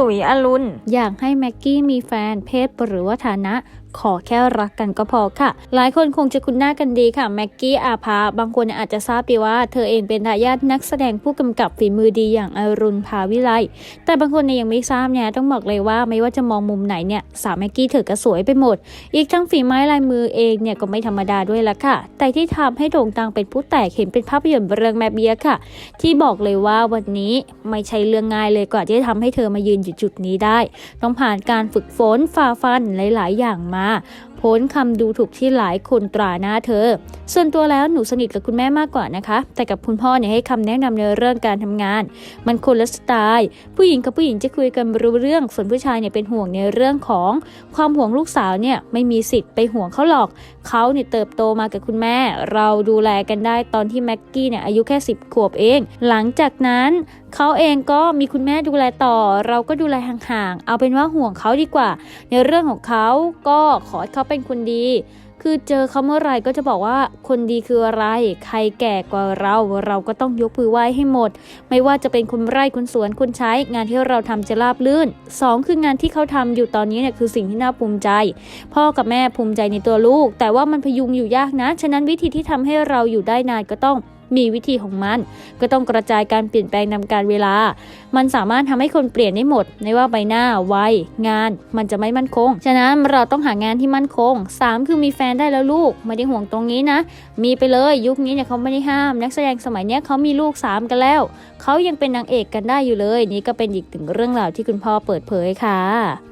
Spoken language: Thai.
ตุ๋ยอรุณ อยากให้แม็กกี้มีแฟนเพศหรือว่าฐานะขอแค่รักกันก็พอค่ะ หลายคนคงจะคุ้นหน้ากันดีค่ะแม็กกี้อาภาบางคนอาจจะทราบดีว่าเธอเองเป็นทายาทนักแสดงผู้กำกับฝีมือดีอย่างอรุณภาวิไลแต่บางคนเนี่ยยังไม่ทราบเนี่ยต้องบอกเลยว่าไม่ว่าจะมองมุมไหนเนี่ยสาวแม็กกี้เธอก็สวยไปหมด อีกทั้งฝีไม้ลายมือเองเนี่ยก็ไม่ธรรมดาด้วยละค่ะ แต่ที่ทำให้โด่งดังเป็นผู้แตกเห็นเป็นภาพยนตร์เรื่องแม่เบี้ยค่ะ ที่บอกเลยว่าวันนี้ไม่ใช่เรื่องง่ายเลยกว่าที่จะทำให้เธอมายืนอยู่จุดนี้ได้ ต้องผ่านการฝึกฝนฝ่าฟันหลาย ๆ อย่างมา啊。 พ้นคำดูถูกที่หลายคนตราหน้าเธอ ส่วนตัวแล้วหนูสนิทกับคุณแม่มากกว่านะคะ แต่กับคุณพ่อเนี่ยให้คำแนะนำในเรื่องการทำงาน มันคนละสไตล์ ผู้หญิงกับผู้หญิงจะคุยกันรู้เรื่อง ส่วนผู้ชายเนี่ยเป็นห่วงในเรื่องของความห่วงลูกสาวเนี่ยไม่มีสิทธิ์ไปห่วงเขาหรอก เขาเนี่ยเติบโตมากับคุณแม่ เราดูแลกันได้ตอนที่แม็กกี้เนี่ยอายุแค่ 10 ขวบเอง หลังจากนั้นเขาเองก็มีคุณแม่ดูแลต่อ เราก็ดูแลห่างๆ เอาเป็นว่าห่วงเขาดีกว่า ในเรื่องของเขาก็ขอให้เขาเป็นคนดี คือเจอเขาเมื่อไหร่ก็จะบอกว่าคนดีคืออะไร ใครแก่กว่าเราเราก็ต้องยกมือไหว้ให้หมด ไม่ว่าจะเป็นคนไร่คนสวนคนใช้ งานที่เราทำจะราบลื่น 2 คืองานที่เขาทำอยู่ตอนนี้เนี่ยคือสิ่งที่น่าภูมิใจ พ่อกับแม่ภูมิใจในตัวลูก แต่ว่ามันพยุงอยู่ยากนะ ฉะนั้นวิธีที่ทำให้เราอยู่ได้นานก็ต้อง มีวิธีของมัน ก็ต้องกระจายการเปลี่ยนแปลงนำการเวลา มันสามารถทำให้คนเปลี่ยนได้หมด ไม่ว่าใบหน้าวัยงาน มันจะไม่มั่นคง ฉะนั้นเราต้องหางานที่มั่นคง 3 คือมีแฟนได้แล้วลูก ไม่ได้ห่วงตรงนี้นะ มีไปเลยยุคนี้เนี่ยเขาไม่ได้ห้าม นักแสดงสมัยเนี้ยเขามีลูก 3 กันแล้ว เขายังเป็นนางเอกกันได้อยู่เลย นี่ก็เป็นอีกหนึ่งเรื่องราวที่คุณพ่อเปิดเผยค่ะ